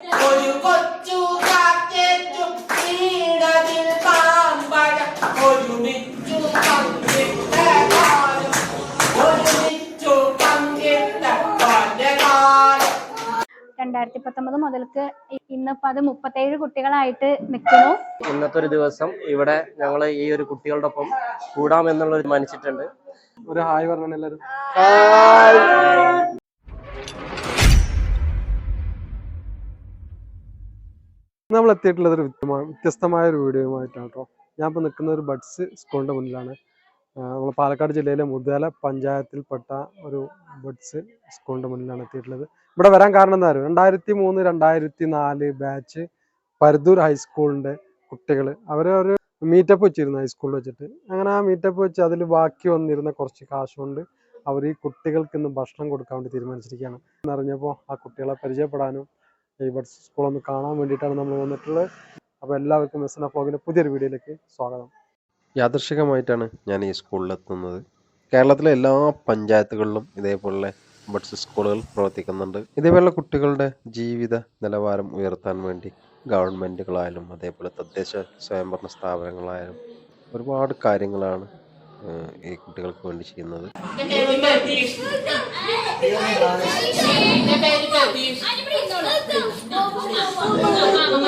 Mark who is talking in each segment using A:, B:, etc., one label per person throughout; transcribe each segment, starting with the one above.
A: ഒരു കൊച്ചു കാറ്റേറ്റും നീടതിൽ പാമ്പഴ. ഒരുമിച്ചു പങ്കിട്ട കാലം. ഒരുമിച്ചു പങ്കിട്ട ബാല്യകാലം.
B: രണ്ടായിരത്തി പത്തൊമ്പത് മുതൽക്ക് ഇന്നിപ്പോ അത് മുപ്പത്തേഴ് കുട്ടികളായിട്ട് നിൽക്കുന്നു
C: ഇന്നത്തെ ഒരു ദിവസം ഇവിടെ ഞങ്ങൾ ഈ ഒരു കുട്ടികളുടെ ഒപ്പം കൂടാമെന്നുള്ള തീരുമാനിച്ചിട്ടുണ്ട്
D: ഒരു ഹായ് പറഞ്ഞു എല്ലാവരും. നമ്മൾ എത്തിയിട്ടുള്ളത് ഒരു വ്യത്യസ്തമായ ഒരു വീഡിയോയുമായിട്ടാണ് കേട്ടോ ഞാൻ ഇപ്പോൾ നിൽക്കുന്ന ഒരു ബഡ്സ് സ്കൂളിന്റെ മുന്നിലാണ്. നമ്മൾ പാലക്കാട് ജില്ലയിലെ മുതല പഞ്ചായത്തിൽപ്പെട്ട ഒരു ബഡ്സ് സ്കൂളിന്റെ മുന്നിലാണ് എത്തിയിട്ടുള്ളത്. ഇവിടെ വരാൻ കാരണം എന്താ പറയുക രണ്ടായിരത്തി മൂന്ന് രണ്ടായിരത്തി നാല് ബാച്ച് പരുദൂർ ഹൈസ്കൂളിന്റെ കുട്ടികൾ അവർ ഒരു മീറ്റപ്പ് വെച്ചിരുന്നു ഹൈസ്കൂളിൽ വെച്ചിട്ട്. അങ്ങനെ ആ മീറ്റപ്പ് വെച്ച് അതിൽ ബാക്കി വന്നിരുന്ന കുറച്ച് കാശ് കൊണ്ട് അവർ ഈ കുട്ടികൾക്ക് ഇന്ന് ഭക്ഷണം കൊടുക്കാൻ വേണ്ടി തീരുമാനിച്ചിരിക്കുകയാണ്. എന്നറിഞ്ഞപ്പോൾ ആ കുട്ടികളെ പരിചയപ്പെടാനും ഈ സ്കൂൾ ഒന്ന് കാണാൻ വേണ്ടിയിട്ടാണ് നമ്മൾ വന്നിട്ടുള്ളത്. അപ്പോൾ എല്ലാവർക്കും എസ് ഫ്ലോഗിന്റെ പുതിയൊരു വീഡിയോയിലേക്ക് സ്വാഗതം.
E: യാദർശികമായിട്ടാണ് ഞാൻ ഈ സ്കൂളിലെത്തുന്നത് കേരളത്തിലെ എല്ലാ പഞ്ചായത്തുകളിലും ഇതേപോലെ ബഡ്സ് സ്കൂളുകൾ പ്രവർത്തിക്കുന്നുണ്ട്. ഇതേപോലെ കുട്ടികളുടെ ജീവിത നിലവാരം ഉയർത്താൻ വേണ്ടി ഗവൺമെന്റുകളായാലും അതേപോലെ തദ്ദേശ സ്വയംഭരണ സ്ഥാപനങ്ങളായാലും ഒരുപാട് കാര്യങ്ങളാണ് ഈ കുട്ടികൾക്ക് വേണ്ടി ചെയ്യുന്നത്.
A: എന്റെ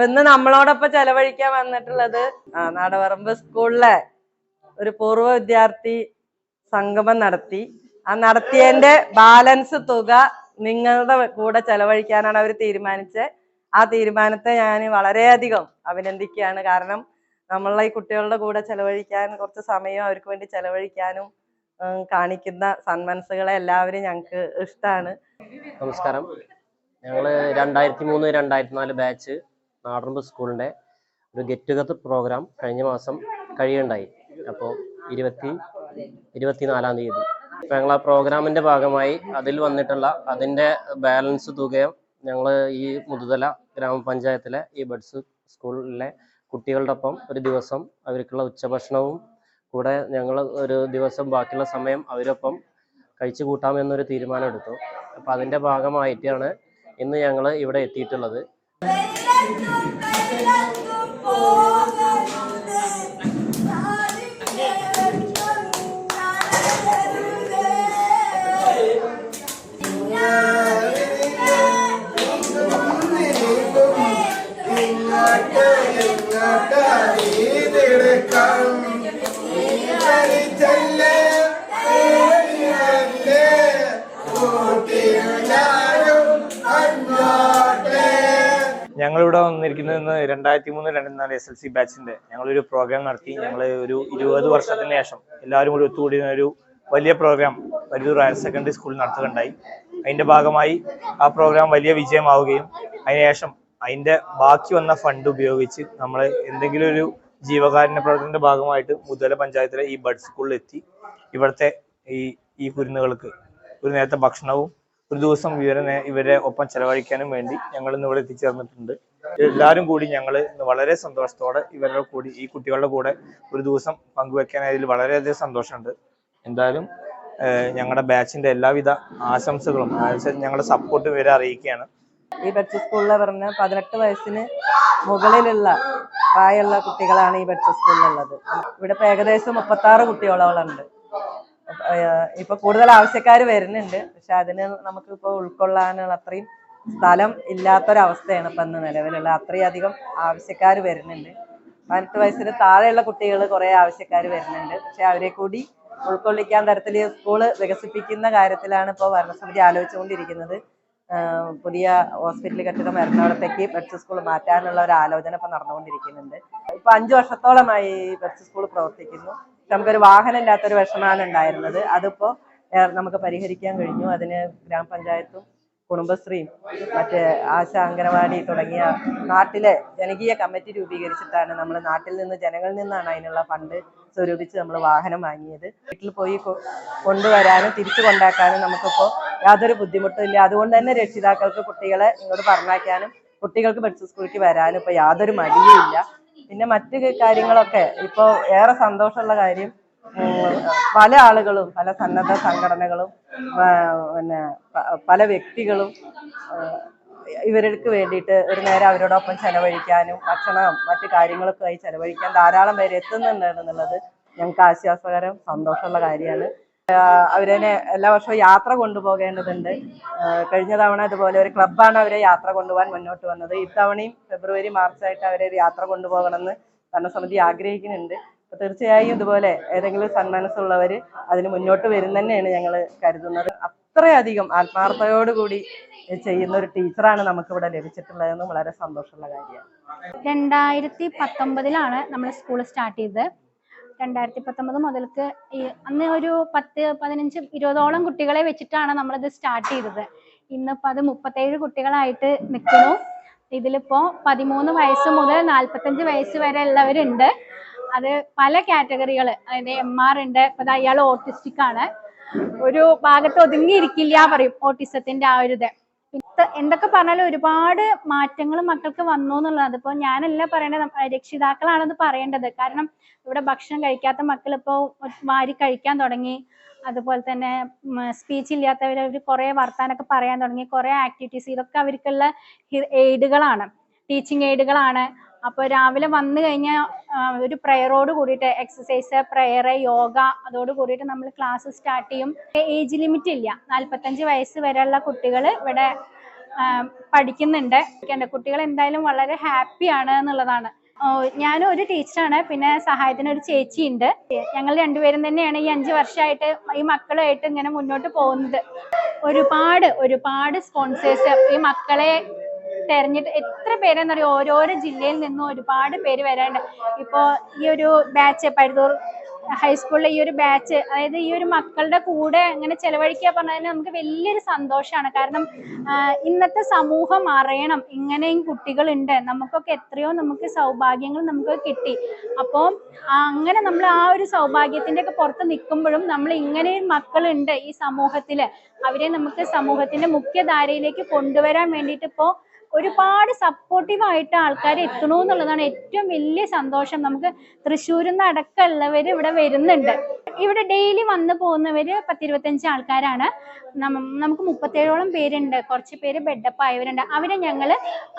F: അപ്പൊ ഇന്ന് നമ്മളോടൊപ്പം ചെലവഴിക്കാൻ വന്നിട്ടുള്ളത് ആ നാടപറമ്പ് സ്കൂളിലെ ഒരു പൂർവ വിദ്യാർത്ഥി സംഗമം നടത്തി. ആ നടത്തിയതിന്റെ ബാലൻസ് തുക നിങ്ങളുടെ കൂടെ ചെലവഴിക്കാനാണ് അവർ തീരുമാനിച്ചത്. ആ തീരുമാനത്തെ ഞാൻ വളരെയധികം അഭിനന്ദിക്കുകയാണ്. കാരണം നമ്മളെ ഈ കുട്ടികളുടെ കൂടെ ചെലവഴിക്കാൻ കുറച്ച് സമയം അവർക്ക് വേണ്ടി ചെലവഴിക്കാനും കാണിക്കുന്ന സന്മനസ്സുകളെ എല്ലാവരും ഞങ്ങൾക്ക് ഇഷ്ടമാണ്
C: നമസ്കാരം. ഞങ്ങൾ രണ്ടായിരത്തി മൂന്ന് രണ്ടായിരത്തി നാല് ബാച്ച് നാടൻപ് സ്കൂളിന്റെ ഒരു ഗെറ്റ് ടുഗദർ പ്രോഗ്രാം കഴിഞ്ഞ മാസം കഴിയുണ്ടായി അപ്പോൾ ഇരുപത്തി ഇരുപത്തിനാലാം തീയതി. ഞങ്ങൾ ആ പ്രോഗ്രാമിന്റെ ഭാഗമായി അതിൽ വന്നിട്ടുള്ള അതിന്റെ ബാലൻസ് തുകയും ഞങ്ങൾ ഈ മുതുതല ഗ്രാമപഞ്ചായത്തിലെ ഈ ബഡ്സ് സ്കൂളിലെ കുട്ടികളോടൊപ്പം ഒരു ദിവസം അവർക്കുള്ള ഉച്ചഭക്ഷണവും കൂടെ ഞങ്ങൾ ഒരു ദിവസം ബാക്കിയുള്ള സമയം അവരൊപ്പം കഴിച്ചു കൂട്ടാമെന്നൊരു തീരുമാനം എടുത്തു അപ്പോൾ അതിന്റെ ഭാഗമായിട്ടാണ് ഇന്ന് ഞങ്ങൾ ഇവിടെ എത്തിയിട്ടുള്ളത്.
G: Santo, bailando por വന്നിരിക്കുന്നത് രണ്ടായിരത്തി മൂന്ന് രണ്ടായിരത്തി നാല് എസ് എൽ സി ബാച്ചിന്റെ ഞങ്ങളൊരു പ്രോഗ്രാം നടത്തി. ഞങ്ങൾ ഒരു ഇരുപത് വർഷത്തിന് ശേഷം എല്ലാവരും കൂടി ഒത്തുകൂടിയ ഒരു വലിയ പ്രോഗ്രാം വലിയൊരു ഹയർ സെക്കൻഡറി സ്കൂളിൽ നടത്തുകയുണ്ടായി. അതിന്റെ ഭാഗമായി ആ പ്രോഗ്രാം വലിയ വിജയമാവുകയും അതിനുശേഷം അതിന്റെ ബാക്കി വന്ന ഫണ്ട് ഉപയോഗിച്ച് നമ്മൾ എന്തെങ്കിലും ഒരു ജീവകാരുണ്യ പ്രവർത്തനത്തിന്റെ ഭാഗമായിട്ട് മുതല പഞ്ചായത്തിലെ ഈ ബഡ് സ്കൂളിൽ എത്തി. ഇവിടുത്തെ ഈ ഈ കുരുന്നുകൾക്ക് ഒരു നേരത്തെ ഭക്ഷണവും ഒരു ദിവസം ഇവരെ ഇവരെ ഒപ്പം ചെലവഴിക്കാനും വേണ്ടി ഞങ്ങൾ ഇന്ന് ഇവിടെ എത്തിച്ചേർന്നിട്ടുണ്ട്. എല്ലാവരും കൂടി ഞങ്ങൾ ഇന്ന് വളരെ സന്തോഷത്തോടെ ഇവരുടെ കൂടി ഈ കുട്ടികളുടെ കൂടെ ഒരു ദിവസം പങ്കുവെക്കാനായതിൽ വളരെയധികം സന്തോഷമുണ്ട്. എന്തായാലും ഞങ്ങളുടെ ബാച്ചിന്റെ എല്ലാവിധ ആശംസകളും ആശ- ഞങ്ങളുടെ സപ്പോർട്ടും ഇവരെ അറിയിക്കുകയാണ്.
F: ഈ ബഡ്സ് സ്കൂളിൽ പറഞ്ഞ പതിനെട്ട് വയസ്സിന് മുകളിലുള്ള പ്രായമുള്ള കുട്ടികളാണ് ഈ ബഡ്സ് സ്കൂളിലുള്ളത്. ഇവിടെ ഇപ്പൊ ഏകദേശം മുപ്പത്തി ആറ് കുട്ടികളോളം ഉണ്ട് ഇപ്പൊ കൂടുതൽ ആവശ്യക്കാർ വരുന്നുണ്ട്. പക്ഷെ അതിന് നമുക്ക് ഇപ്പൊ ഉൾക്കൊള്ളാനുള്ള അത്രയും സ്ഥലം ഇല്ലാത്തൊരവസ്ഥയാണ് ഇപ്പം ഇന്ന് നിലവിലുള്ള. അത്രയധികം ആവശ്യക്കാർ വരുന്നുണ്ട്. പതിനെട്ട് വയസ്സിന് താഴെയുള്ള കുട്ടികൾ കുറേ ആവശ്യക്കാർ വരുന്നുണ്ട്. പക്ഷെ അവരെ കൂടി ഉൾക്കൊള്ളിക്കാൻ തരത്തിൽ സ്കൂൾ വികസിപ്പിക്കുന്ന കാര്യത്തിലാണ് ഇപ്പോൾ ഭരണസമിതി ആലോചിച്ചുകൊണ്ടിരിക്കുന്നത്. പുതിയ ഹോസ്പിറ്റൽ കെട്ടിടം എറണാകുളത്തേക്ക് ബഡ്സ് സ്കൂൾ മാറ്റാനുള്ള ഒരു ആലോചന ഇപ്പം നടന്നുകൊണ്ടിരിക്കുന്നുണ്ട്. ഇപ്പം അഞ്ച് വർഷത്തോളമായി ബഡ്സ് സ്കൂൾ പ്രവർത്തിക്കുന്നു. നമുക്കൊരു വാഹനം ഇല്ലാത്തൊരു വിഷമാണ് ഉണ്ടായിരുന്നത് അതിപ്പോൾ നമുക്ക് പരിഹരിക്കാൻ കഴിഞ്ഞു. അതിന് ഗ്രാമപഞ്ചായത്തും കുടുംബശ്രീയും മറ്റ് ആശ അംഗനവാടി തുടങ്ങിയ നാട്ടിലെ ജനകീയ കമ്മിറ്റി രൂപീകരിച്ചിട്ടാണ് നമ്മൾ നാട്ടിൽ നിന്ന് ജനങ്ങളിൽ നിന്നാണ് അതിനുള്ള ഫണ്ട് സ്വരൂപിച്ച് നമ്മൾ വാഹനം വാങ്ങിയത്. വീട്ടിൽ പോയി കൊണ്ടുവരാനും തിരിച്ചു കൊണ്ടാക്കാനും നമുക്കിപ്പോൾ യാതൊരു ബുദ്ധിമുട്ടും ഇല്ല. അതുകൊണ്ട് തന്നെ രക്ഷിതാക്കൾക്ക് കുട്ടികളെ ഇങ്ങോട്ട് പറഞ്ഞയക്കാനും കുട്ടികൾക്ക് ബഡ്സ് സ്കൂളിലേക്ക് വരാനും ഇപ്പോൾ യാതൊരു മടിയും ഇല്ല. പിന്നെ മറ്റ് കാര്യങ്ങളൊക്കെ ഇപ്പോൾ ഏറെ സന്തോഷമുള്ള കാര്യം പല ആളുകളും പല സന്നദ്ധ സംഘടനകളും പിന്നെ പല വ്യക്തികളും ഇവർക്ക് വേണ്ടിയിട്ട് ഒരു നേരം അവരോടൊപ്പം ചെലവഴിക്കാനും ഭക്ഷണം മറ്റു കാര്യങ്ങളൊക്കെ ആയി ചെലവഴിക്കാൻ ധാരാളം പേര് എത്തുന്നുണ്ട് എന്നുള്ളത് ഞങ്ങൾക്ക് ആശ്വാസകരം സന്തോഷമുള്ള കാര്യമാണ്. അവരെ എല്ലാ വർഷവും യാത്ര കൊണ്ടുപോകേണ്ടതുണ്ട്. കഴിഞ്ഞ തവണ ഇതുപോലെ ഒരു ക്ലബ്ബാണ് അവരെ യാത്ര കൊണ്ടുപോകാൻ മുന്നോട്ട് വന്നത്. ഇത്തവണയും ഫെബ്രുവരി മാർച്ച് ആയിട്ട് അവരെ യാത്ര കൊണ്ടുപോകണമെന്ന് ഭരണസമിതി ആഗ്രഹിക്കുന്നുണ്ട്. അപ്പൊ തീർച്ചയായും ഇതുപോലെ ഏതെങ്കിലും സന്മനസ്സുള്ളവർ അതിന് മുന്നോട്ട് വരും തന്നെയാണ് ഞങ്ങൾ കരുതുന്നത്. അത്രയധികം ആത്മാർത്ഥയോടുകൂടി ചെയ്യുന്ന ഒരു ടീച്ചറാണ് നമുക്ക് ഇവിടെ ലഭിച്ചിട്ടുള്ളതെന്ന് വളരെ സന്തോഷമുള്ള കാര്യമാണ്.
B: രണ്ടായിരത്തി പത്തൊമ്പതിലാണ് നമ്മൾ സ്കൂൾ സ്റ്റാർട്ട് ചെയ്തത്. രണ്ടായിരത്തി പത്തൊമ്പത് മുതൽക്ക് അന്ന് ഒരു പത്ത് പതിനഞ്ച് ഇരുപതോളം കുട്ടികളെ വെച്ചിട്ടാണ് നമ്മളിത് സ്റ്റാർട്ട് ചെയ്തത്. ഇന്നിപ്പോൾ അത് മുപ്പത്തേഴ് കുട്ടികളായിട്ട് നിൽക്കുന്നു ഇതിലിപ്പോ പതിമൂന്ന് വയസ്സ് മുതൽ നാൽപ്പത്തഞ്ച് വയസ്സ് വരെ ഉള്ളവരുണ്ട്. അത് പല കാറ്റഗറികൾ അതായത് എം ആർ ഉണ്ട്. ഇപ്പൊ അയാൾ ഓട്ടിസ്റ്റിക് ആണ്. ഒരു ഭാഗത്ത് ഒതുങ്ങിയിരിക്കില്ല പറയും ഓട്ടിസത്തിന്റെ ആ ഒരു ഇത്. എന്തൊക്കെ പറഞ്ഞാലും ഒരുപാട് മാറ്റങ്ങൾ മക്കൾക്ക് വന്നു എന്നുള്ളത് അതിപ്പോ ഞാനല്ല പറയേണ്ടത് രക്ഷിതാക്കളാണെന്ന് പറയേണ്ടത്. കാരണം ഇവിടെ ഭക്ഷണം കഴിക്കാത്ത മക്കൾ ഇപ്പോൾ വാരി കഴിക്കാൻ തുടങ്ങി. അതുപോലെ തന്നെ സ്പീച്ച് ഇല്ലാത്തവർ അവർ കുറേ വർത്താനൊക്കെ പറയാൻ തുടങ്ങി. കുറേ ആക്ടിവിറ്റീസ് ഇതൊക്കെ അവർക്കുള്ള എയ്ഡുകളാണ് ടീച്ചിങ് എയ്ഡുകളാണ് അപ്പോൾ രാവിലെ വന്നു കഴിഞ്ഞാൽ ഒരു പ്രയറോട് കൂടിയിട്ട് എക്സസൈസ് പ്രയർ യോഗ അതോട് കൂടിയിട്ട് നമ്മൾ ക്ലാസ് സ്റ്റാർട്ട് ചെയ്യും. ഏജ് ലിമിറ്റ് ഇല്ല. നാൽപ്പത്തഞ്ച് വയസ്സ് വരെയുള്ള കുട്ടികൾ ഇവിടെ പഠിക്കുന്നുണ്ട്. കുട്ടികൾ എന്തായാലും വളരെ ഹാപ്പിയാണ് എന്നുള്ളതാണ്. ഞാനും ഒരു ടീച്ചറാണ് പിന്നെ സഹായത്തിന് ഒരു ചേച്ചിയുണ്ട് ഞങ്ങൾ രണ്ടുപേരും തന്നെയാണ് ഈ അഞ്ച് വർഷമായിട്ട് ഈ മക്കളുമായിട്ട് ഇങ്ങനെ മുന്നോട്ട് പോകുന്നത്. ഒരുപാട് ഒരുപാട് സ്പോൺസേഴ്സ് ഈ മക്കളെ തെരഞ്ഞിട്ട് എത്ര പേരെന്ന് പറയുക ഓരോരോ ജില്ലയിൽ നിന്നും ഒരുപാട് പേര് വരാനുണ്ട് ഇപ്പോൾ ഈ ഒരു ബാച്ച് പഴുതൂർ ഹൈസ്കൂളിലെ ഈ ഒരു ബാച്ച് അതായത് ഈ ഒരു മക്കളുടെ കൂടെ അങ്ങനെ ചെലവഴിക്കുക പറഞ്ഞാൽ നമുക്ക് വലിയൊരു സന്തോഷമാണ് കാരണം ഇന്നത്തെ സമൂഹം അറിയണം ഇങ്ങനെയും കുട്ടികളുണ്ട്. നമുക്കൊക്കെ എത്രയോ നമുക്ക് സൗഭാഗ്യങ്ങൾ നമുക്ക് കിട്ടി. അപ്പോൾ അങ്ങനെ നമ്മൾ ആ ഒരു സൗഭാഗ്യത്തിന്റെ ഒക്കെ പുറത്ത് നിൽക്കുമ്പോഴും നമ്മൾ ഇങ്ങനെയും മക്കളുണ്ട് ഈ സമൂഹത്തിൽ അവരെ നമുക്ക് സമൂഹത്തിന്റെ മുഖ്യധാരയിലേക്ക് കൊണ്ടുവരാൻ വേണ്ടിയിട്ട് ഇപ്പോൾ ഒരുപാട് സപ്പോർട്ടീവ് ആയിട്ട് ആൾക്കാർ എത്തണു എന്നുള്ളതാണ് ഏറ്റവും വലിയ സന്തോഷം. നമുക്ക് തൃശ്ശൂരിൽ നിന്ന് അടക്കമുള്ളവർ ഇവിടെ വരുന്നുണ്ട്. ഇവിടെ ഡെയിലി വന്നു പോകുന്നവര് പത്തിരുപത്തഞ്ച് ആൾക്കാരാണ്. നമുക്ക് മുപ്പത്തേഴോളം പേരുണ്ട്. കുറച്ച് പേര് ബെഡപ്പ് ആയവരുണ്ട്. അവരെ ഞങ്ങൾ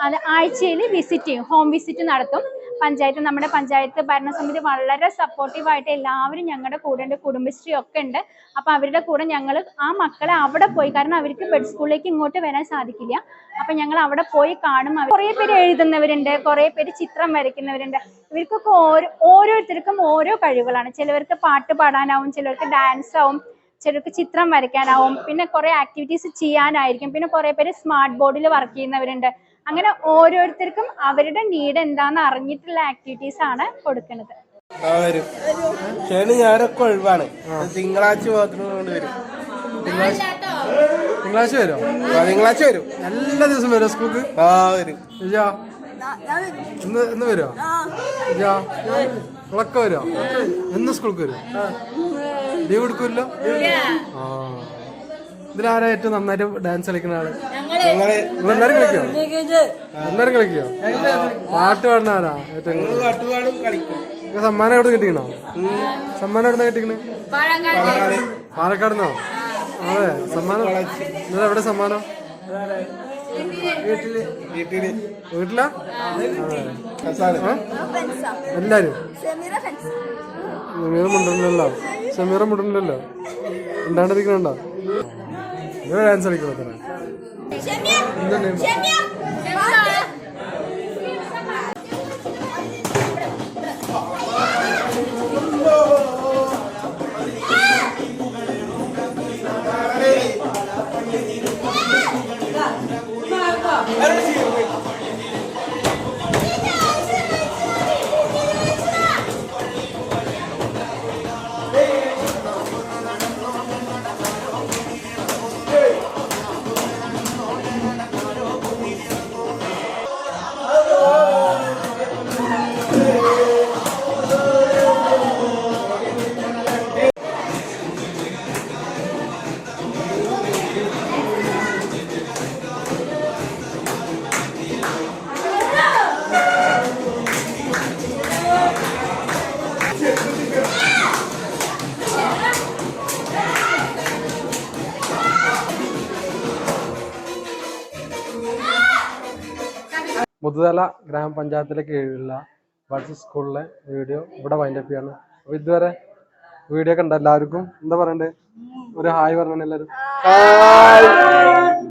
B: അത് ആഴ്ചയിൽ വിസിറ്റ് ചെയ്യും. ഹോം വിസിറ്റ് നടത്തും. പഞ്ചായത്ത് നമ്മുടെ പഞ്ചായത്ത് ഭരണസമിതി വളരെ സപ്പോർട്ടീവ് ആയിട്ട് എല്ലാവരും ഞങ്ങളുടെ കൂടെ ഉണ്ട്. കുടുംബശ്രീ ഒക്കെ ഉണ്ട്. അപ്പൊ അവരുടെ കൂടെ ഞങ്ങൾ ആ മക്കളെ അവിടെ പോയി. കാരണം അവർക്ക് ബെഡ് സ്കൂളിലേക്ക് ഇങ്ങോട്ട് വരാൻ സാധിക്കില്ല. അപ്പൊ ഞങ്ങൾ അവിടെ പോയി കാണും. അവർ കുറേ പേര് എഴുതുന്നവരുണ്ട് കുറേ പേര് ചിത്രം വരയ്ക്കുന്നവരുണ്ട്. ഇവർക്കൊക്കെ ഓരോ ഓരോരുത്തർക്കും ഓരോ കഴിവുകളാണ്. ചിലവർക്ക് പാട്ട് പാടാനാവും ചിലർക്ക് ഡാൻസ് ആവും ചിലർക്ക് ചിത്രം വരയ്ക്കാനാവും പിന്നെ കുറെ ആക്ടിവിറ്റീസ് ചെയ്യാനായിരിക്കും. പിന്നെ കുറെ പേര് സ്മാർട്ട് ബോർഡിൽ വർക്ക് ചെയ്യുന്നവരുണ്ട്. അങ്ങനെ ഓരോരുത്തർക്കും അവരുടെ നീഡ് എന്താന്ന് അറിഞ്ഞിട്ടുള്ള ആക്ടിവിറ്റീസ് ആണ് കൊടുക്കുന്നത്.
H: ശനി ഞായറൊക്കെ ഒഴിവാണ്. തിങ്കളാഴ്ച മാത്രം കൊണ്ട് വരും. തിങ്കളാഴ്ച
D: തിങ്കളാഴ്ച
H: തിങ്കളാഴ്ച വരും.
D: എല്ലാ ദിവസം വരും സ്കൂൾക്ക്.
H: ആ വരും.
D: ഇജാ? ഇന്ന് ഇന്ന് വരുമോ ഇജാ? ഇളക്ക വരുമോ എന്ന് സ്കൂൾക്ക് വരും ലീവ് എടുക്കുമല്ലോ ആ. ഇതിലാരാ ഏറ്റവും നന്നായിട്ട് ഡാൻസ് കളിക്കുന്ന
H: ആൾ?
D: നിങ്ങളെല്ലാരും കളിക്കോ? എല്ലാരും കളിക്കോ? പാട്ട് പാടുന്ന ആരാ ഏറ്റവും സമ്മാനം എവിടെ കിട്ടിക്കണോ? സമ്മാനം എവിടെ കിട്ടിക്കണേ? പാലക്കാടുന്നോ അതെ സമ്മാനം. നിങ്ങൾ എവിടെ സമ്മാനം?
H: വീട്ടിൽ. വീട്ടിൽ.
D: വീട്ടിലാ? എല്ലാരും? സമീറ മുണ്ടല്ലോ സമീറ മുണ്ടല്ലോ ഉണ്ടാണ്ടിരിക്കണുണ്ടോ നിങ്ങൾ ഡാൻസ് കളിക്കണോ മുതുതല ഗ്രാമപഞ്ചായത്തിലെ കീഴിലുള്ള ബഡ്സ് സ്കൂളിലെ വീഡിയോ ഇവിടെ വൈൻഡപ്പ് ചെയ്യാണ്. അപ്പൊ ഇതുവരെ വീഡിയോ കണ്ട എല്ലാവർക്കും എന്താ പറയണ്ടേ? ഒരു ഹായ് പറഞ്ഞു എല്ലാവരും.